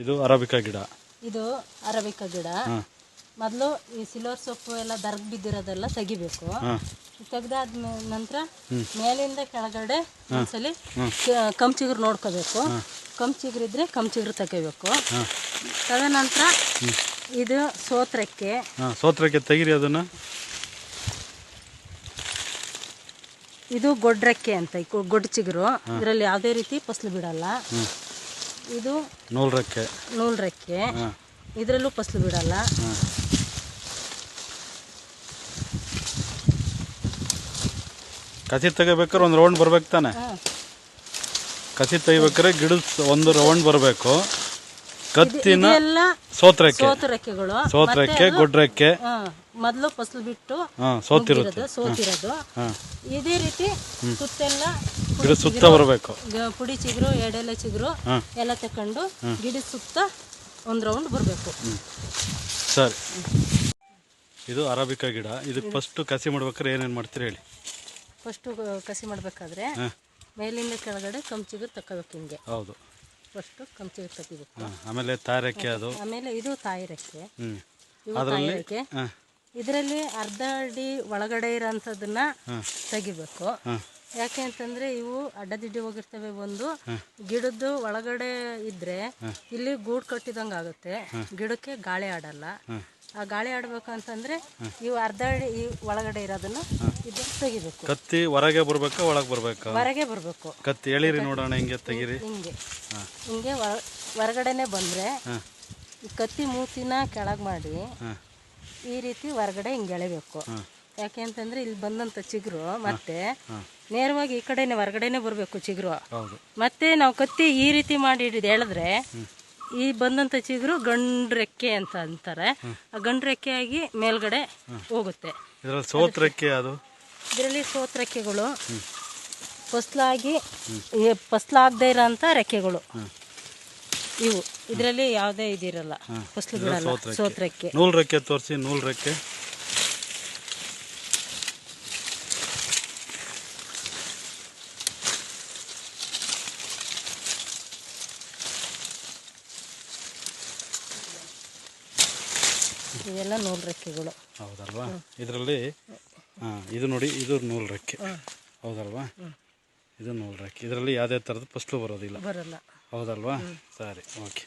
ಇದು ಅರಬಿಕಾ ಗಿಡ. ಇದು ಅರಬಿಕ ಗಿಡ. ಮೊದಲು ಈ ಸಿಲ್ವರ್ ಸೊಪ್ಪು ಎಲ್ಲ ದರ್ಗ್ ಬಿದ್ದಿರೋದೆಲ್ಲ ತೆಗಿಬೇಕು. ತೆಗ್ದಾದ ನಂತರ ಮೇಲಿಂದ ಕೆಳಗಡೆ ಒಂದ್ಸಲಿ ಕಂಚಿಗ್ರು ನೋಡ್ಕೋಬೇಕು. ಕಂಚಿಗ್ರಿದ್ರೆ ಕಂಚಿಗ್ರು ತೆಗಿಬೇಕು. ತದನಂತರ ಇದು ಸೋತ್ರಕ್ಕೆ ಸೋತ್ರಕ್ಕೆ ತೆಗಿರಿ ಅದನ್ನ. ಇದು ಗೊಡ್ರಕ್ಕೆ ಅಂತ ಈ ಗೊ- ಚಿಗುರು ಇದರಲ್ಲಿ ಯಾವುದೇ ರೀತಿ ಫಸಲು ಬಿಡಲ್ಲ. ಇದು ನೂಲ್ ರೆಕ್ಕೆ ನೂಲ್ ರೆಕ್ಕೆ ಇದರಲ್ಲೂ ಫಸಲು ಬಿಡಲ್ಲ. ಕಸಿ ತೆಗಿಬೇಕಾದ್ರೆ ಒಂದು ರೌಂಡ್ ಬರ್ಬೇಕು ತಾನೆ. ಕಸಿ ತೆಗಿಬೇಕಾದ್ರೆ ಗಿಡದ ಒಂದು ರೌಂಡ್ ಬರಬೇಕು. ಕತ್ತಿನ ಇದೆಲ್ಲ ಸೋತ್ರಕ್ಕೆ. ಸೋತ್ರಕ್ಕೆಗಳು. ಸೋತ್ರಕ್ಕೆ ಗೊಡ್ರಕ್ಕೆ. ಮೊದಲು ಫಸಲು ಬಿಟ್ಟು ಸೋತಿರೋದು. ಸೋತಿರೋದು ಇದೇ ರೀತಿ ಸುತ್ತೆಲ್ಲ ಗಿಡ ಸುತ್ತ ಬರಬೇಕು. ಪುಡಿ ಚಿಗುರು ಎಡೆಲೆ ಚಿಗುರು ಎಲ್ಲ ತಕೊಂಡು ಗಿಡ ಸುತ್ತ ಒಂದು ರೌಂಡ್ ಬರಬೇಕು. ಸರಿ. ಇದು ಅರಾಬಿಕ ಗಿಡ. ಇದಕ್ಕೆ ಫಸ್ಟ್ ಕಸಿ ಮಾಡ್ಬೇಕಾದ್ರೆ ಏನೇನು ಮಾಡ್ತೀರಿ ಹೇಳಿ. ಫಸ್ಟು ಕಸಿ ಮಾಡಬೇಕಾದ್ರೆ ಮೇಲಿಂದ ಕೆಳಗಡೆ ಕಂಚಿಗುರು ತಗೋಬೇಕು ಹಿಂಗೆ ಹೌದು. ಫಸ್ಟು ಕಂಪ್ಲೀಟ್ ಕಟ್ಟಿಬೇಕು ಆಮೇಲೆ ತಾರಕ್ಕೆ ಅದು. ಆಮೇಲೆ ಇದು ತಾಯಿ ರೆಕ್ಕೆ ಇವು ತಾಯಿ ಅದರಲ್ಲಿ ಇದರಲ್ಲಿ ಅರ್ಧ ಅಡಿ ಒಳಗಡೆ ಇರೋಂಥದ್ದನ್ನ ತೆಗಿಬೇಕು. ಯಾಕೆ ಅಂತಂದ್ರೆ ಇವು ಅಡ್ಡದಿಡ್ಡಿ ಹೋಗಿರ್ತವೆ ಒಂದು ಗಿಡದ್ದು ಒಳಗಡೆ ಇದ್ರೆ ಇಲ್ಲಿ ಗೂಡು ಕಟ್ಟಿದಂಗೆ ಆಗುತ್ತೆ ಗಿಡಕ್ಕೆ ಗಾಳಿ ಆಡಲ್ಲ. ಆ ಗಾಳಿ ಆಡ್ಬೇಕು ಅಂತಂದ್ರೆ ಇವು ಅರ್ಧ ಅಡಿ ಈ ಒಳಗಡೆ ಇರೋದನ್ನ ಇದು ತೆಗಿಬೇಕು. ಕತ್ತಿ ಹೊರಗೆ ಬರ್ಬೇಕು ಒಳಗೆ ಬರ್ಬೇಕಾ? ಹೊರಗೆ ಬರಬೇಕು. ಕತ್ತಿ ಎಳೀರಿ ನೋಡೋಣ ಹಿಂಗೆ ತೆಗೀರಿ. ಹಿಂಗೆ ಹಿಂಗೆ. ಹೊರ- ಹೊರಗಡೆನೆ ಬಂದ್ರೆ ಈ ಕತ್ತಿ ಮೂತಿನ ಕೆಳಗೆ ಮಾಡಿ ಈ ರೀತಿ ಹೊರಗಡೆ ಹಿಂಗೆ ಎಳಿಬೇಕು. ಯಾಕೆ ಅಂತಂದ್ರೆ ಇಲ್ಲಿ ಬಂದಂತ ಚಿಗುರು ಮತ್ತೆ ನೇರವಾಗಿ ಈ ಕಡೆನೆ ಹೊರಗಡೆನೆ ಬರಬೇಕು ಚಿಗುರು. ಮತ್ತೆ ನಾವು ಕತ್ತಿ ಈ ರೀತಿ ಮಾಡಿ ಹಿಡಿದು ಎಳೆದ್ರೆ ಈ ಬಂದಂತ ಚಿಗುರು ಗಂಡ ರೆಕ್ಕೆ ಅಂತ ಅಂತಾರೆ. ಆ ರೆಕ್ಕೆ ರೆಕ್ಕೆಯಾಗಿ ಮೇಲ್ಗಡೆ ಹೋಗುತ್ತೆ. ಇದರಲ್ಲಿ ಸೋತ್ರಕ್ಕೆ ಅದು? ಇದರಲ್ಲಿ ಸೋತ್ರಕ್ಕೆಗಳು. ಫಸ್ಲಾಗಿ ಫಸ್ಲಾಗದೇ ಇರೋಂಥ ರೆಕ್ಕೆಗಳು. ಇವು. ಇದರಲ್ಲಿ ಯಾವುದೇ ಇದಿರಲ್ಲ. ಫಸ್ಲು ಬಿಡಲ್ಲ ಸೋತ್ ನೂಲ್ ರೆಕ್ಕೆ ತೋರಿಸಿ ನೂಲ್ ರೆಕ್ಕೆ. ಇವೆಲ್ಲ ನೂಲ್ ರೆಕ್ಕೆಗಳು. ಹೌದಲ್ವಾ? ಇದರಲ್ಲಿ ಹಾಂ ಇದು ನೋಡಿ ಇದು ನೂಲ್ ರೆಕ್ಕೆ. ಹೌದಲ್ವಾ? ಇದು ನೂಲ್ ರೆಕ್ಕೆ. ಇದರಲ್ಲಿ ಯಾವುದೇ ಥರದ ಫಸ್ಟು ಬರೋದಿಲ್ಲ. ಬರಲ್ಲ. ಹೌದಲ್ವಾ? ಸರಿ ಓಕೆ.